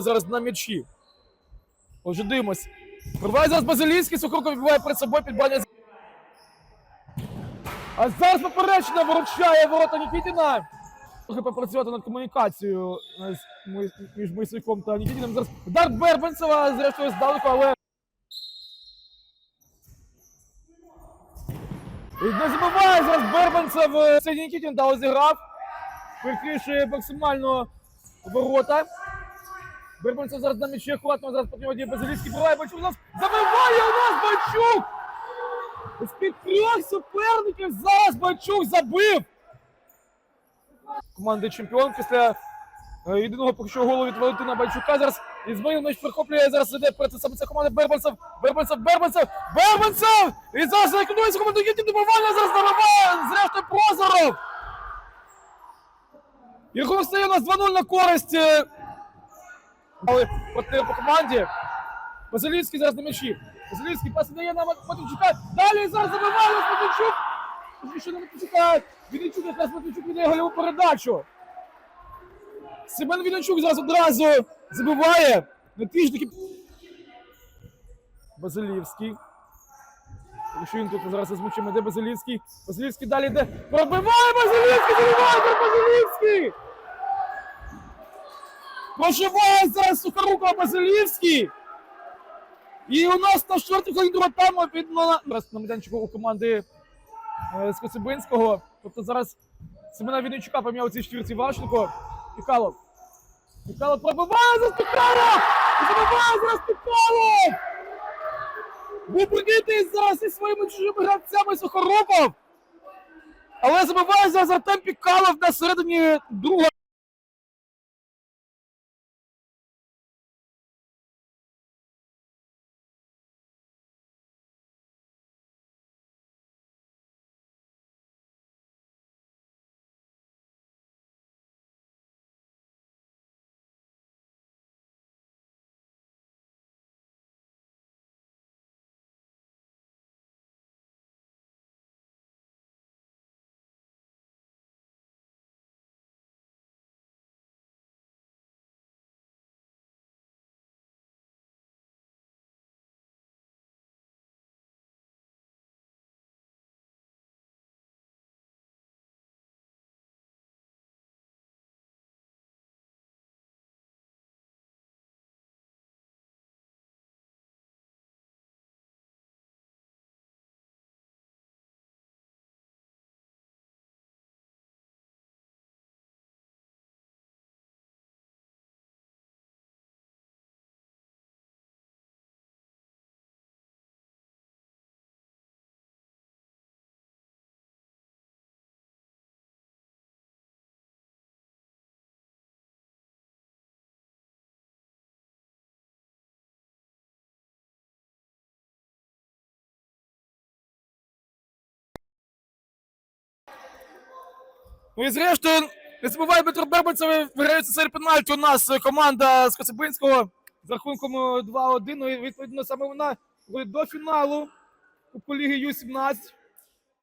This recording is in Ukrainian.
Зараз на м'ячі. Отже, дивимось. Пробиває зараз Базилінський, Сухорко відбуває перед собою підбання. А зараз поперечна виручає ворота Нікітіна. Трохи попрацювати над комунікацією е, між Мисюком та Нікітіним. Зараз удар Бербенцева, зрештою, здалеку, але не забуває зараз Бербанцев. Це Нікітін дав зіграв. Прикрішує максимально ворота. Бербанцев зараз на м'ячі акуратно, зараз по нього діє Базилівський, буває Бачук, у нас забиває у нас Бачук! З-під трьох суперників зараз Бачук забив! Команди чемпіон після е, єдиного поки що голу від Валентина Бачука. Зараз Ізмаїл м'яч прихоплює, зараз іде перед саме ця команда Бербанцев, Бербанцев, Бербанцев, Бербанцев! І зараз економіться команду Єдин добивання, зараз забиває, зрештою Прозоров! І рахунок стає у нас 2-0 на користь. е, Але партнер по команді. Василівський зараз на м'ячі. Василівський пас дає на Матвійчука. Далі зараз забиває нас Матвійчук. Що на Матвійчука. Вінничук якраз Матвійчук віддає гольову передачу. Семен Вінничук зараз одразу забиває. На тиждики. Базилівський. Якщо він тут зараз озвучимо, де Базилівський. Базилівський далі йде. Пробиває Базилівський! Забиває Базилівський! Проживає зараз Сухоруков Базилівський. І у нас на четвертій хвилині друга від на зараз на майданчику у команди е, з Коцюбинського. Тобто зараз Семена Вінничука поміняв цій четвірці Вашенко. Пікалов. Пікалов пробиває за Пікалов! Забиває зараз Пікалов! Був прикритий зараз зі своїми чужими гравцями Сухоруков. Але забиває зараз Артем Пікалов на середині другого. Ну і зрештою, не забуває Петро Бербанцев, виграється серед пенальті. У нас е, команда з Косибинського з рахунком е, 2-1. Ну, і відповідно саме вона виходить до фіналу Кубку Ліги Ю-17.